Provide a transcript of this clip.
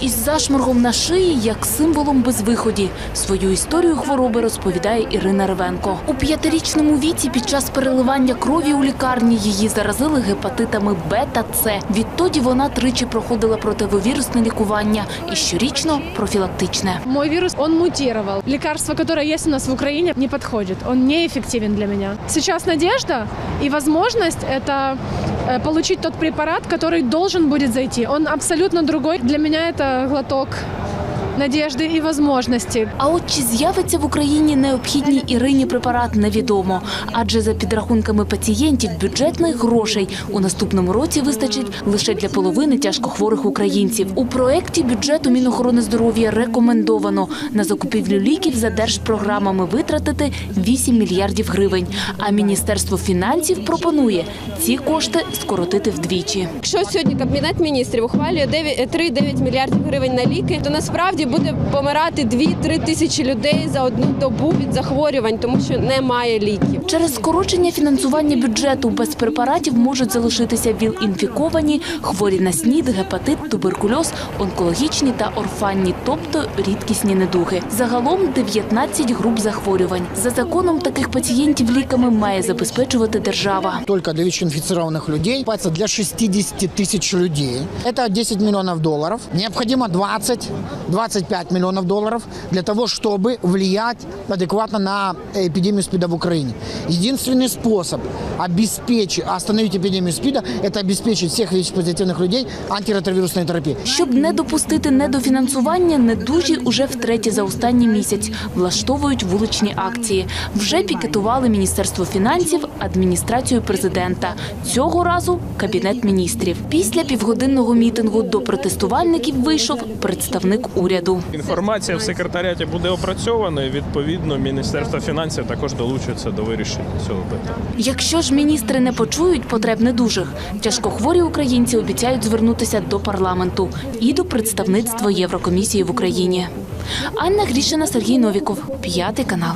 Із зашморгом на шиї як символом безвиході. Свою історію хвороби розповідає Ірина Ревенко. У п'ятирічному віці під час переливання крові у лікарні її заразили гепатитами Б та С. Відтоді вона тричі проходила противовірусне лікування і щорічно профілактичне. Мой вирус, он мутировал. Лекарство, которое есть у нас в Украине, не подходит. Он неэффективен для меня. Сейчас надежда и возможность – это э, получить тот препарат, который должен будет зайти. Он абсолютно другой. Для меня это глоток надежды и возможностей. А от чи з'явиться в Україні необхідний Ірині препарат, невідомо. Адже за підрахунками пацієнтів бюджетних грошей у наступному році вистачить лише для половини тяжкохворих українців. У проєкті бюджету Мінохорони здоров'я рекомендовано на закупівлю ліків за держпрограмами витратити 8 мільярдів гривень. А Міністерство фінансів пропонує ці кошти скоротити вдвічі. Якщо сьогодні Кабінет міністрів ухвалює 9 3-9 мільярдів гривень на ліки, то насправді насправді буде помирати 2-3 тисячі людей за одну добу від захворювань, тому що немає ліків. Через скорочення фінансування бюджету без препаратів можуть залишитися віл-інфіковані, хворі на снід, гепатит, туберкульоз, онкологічні та орфанні, тобто рідкісні недуги. Загалом 19 груп захворювань. За законом таких пацієнтів ліками має забезпечувати держава. Тільки для ВІЧ-інфіцірованих людей платиться для 60 тисяч людей. Це 10 мільйонів доларів. Необхідно 20 20 25 мільйонів доларів для того, чтобы влиять адекватно на епідемію спіда в Україні. Единственный спосіб обеспечить, остановить спіда СПИДа – это всіх всех ВИЧ-позитивных людей антиретровирусной терапией. Щоб не допустити недофінансування, недужі уже втретє за останній місяць влаштовують вуличні акції. Вже пікетували Міністерство фінансів, адміністрацію президента. Цього разу Кабінет міністрів. Після півгодинного мітингу до протестувальників вийшов представник уряду уряду. Інформація в секретаріаті буде опрацьована. і, Відповідно, Міністерство фінансів також долучиться до вирішення цього питання. Якщо ж міністри не почують потреб недужих, тяжкохворі українці обіцяють звернутися до парламенту і до представництва Єврокомісії в Україні. Анна Грішина, Сергій Новіков, п'ятий канал.